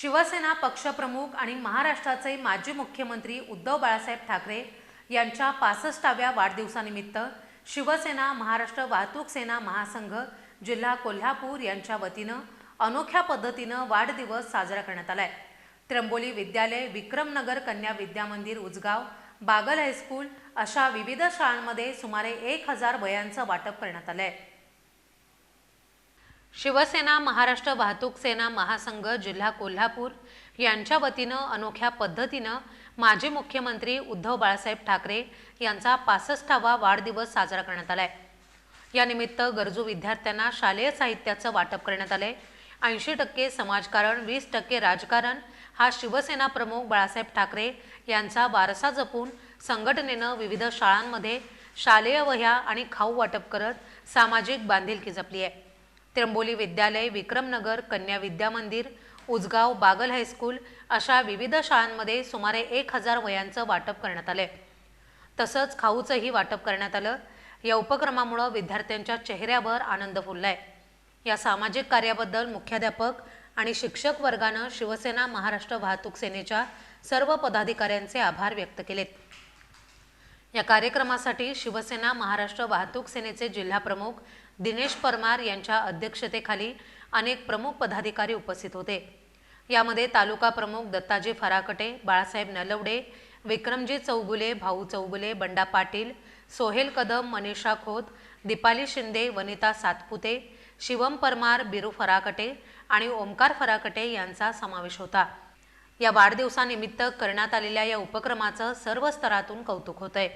शिवसेना पक्षप्रमुख आणि महाराष्ट्राचे माजी मुख्यमंत्री उद्धव बाळासाहेब ठाकरे यांच्या पासष्टाव्या वाढदिवसानिमित्त शिवसेना महाराष्ट्र वाहतूक सेना महासंघ जिल्हा कोल्हापूर यांच्या वतीनं अनोख्या पद्धतीनं वाढदिवस साजरा करण्यात आलाय. त्र्यंबोली विद्यालय विक्रमनगर कन्या विद्यामंदिर उजगाव बागल हायस्कूल अशा विविध शाळांमध्ये सुमारे एक हजार वयांचं वाटप करण्यात आलंय. शिवसेना महाराष्ट्र वाहतूक सेना महासंघ जिल्हा कोल्हापूर यांच्या वतीनं अनोख्या पद्धतीनं माजी मुख्यमंत्री उद्धव बाळासाहेब ठाकरे यांचा पासष्टावा वाढदिवस साजरा करण्यात आलाय. यानिमित्त गरजू विद्यार्थ्यांना शालेय साहित्याचं वाटप करण्यात आलंय. ऐंशी टक्के समाजकारण वीस टक्के राजकारण हा शिवसेना प्रमुख बाळासाहेब ठाकरे यांचा वारसा जपून संघटनेनं विविध शाळांमध्ये शालेय वह्या आणि खाऊ वाटप करत सामाजिक बांधिलकी जपली आहे. त्र्यंबोली विद्यालय विक्रमनगर कन्या विद्यामंदिर उजगाव बागल हायस्कूल अशा विविध शाळांमध्ये सुमारे एक हजार वयांचं वाटप करण्यात आलंय. तसंच खाऊचंही वाटप करण्यात आलं. या उपक्रमामुळं विद्यार्थ्यांच्या चेहऱ्यावर आनंद फुललाय. या सामाजिक कार्याबद्दल मुख्याध्यापक आणि शिक्षक वर्गानं शिवसेना महाराष्ट्र वाहतूक सेनेच्या सर्व पदाधिकाऱ्यांचे आभार व्यक्त केलेत. या कार्यक्रमासाठी शिवसेना महाराष्ट्र वाहतूक सेनेचे जिल्हाप्रमुख दिनेश परमार यांच्या अध्यक्षतेखाली अनेक प्रमुख पदाधिकारी उपस्थित होते. यामध्ये तालुका प्रमुख दत्ताजी फराकटे बाळासाहेब नलवडे विक्रमजी चौगुले भाऊ चौगुले बंडा पाटील सोहेल कदम मनीषा खोत दीपाली शिंदे वनिता सातपुते शिवम परमार बिरू फराकटे आणि ओमकार फराकटे यांचा समावेश होता. या वाढदिवसानिमित्त करण्यात आलेल्या या उपक्रमाचं सर्व स्तरातून कौतुक होत आहे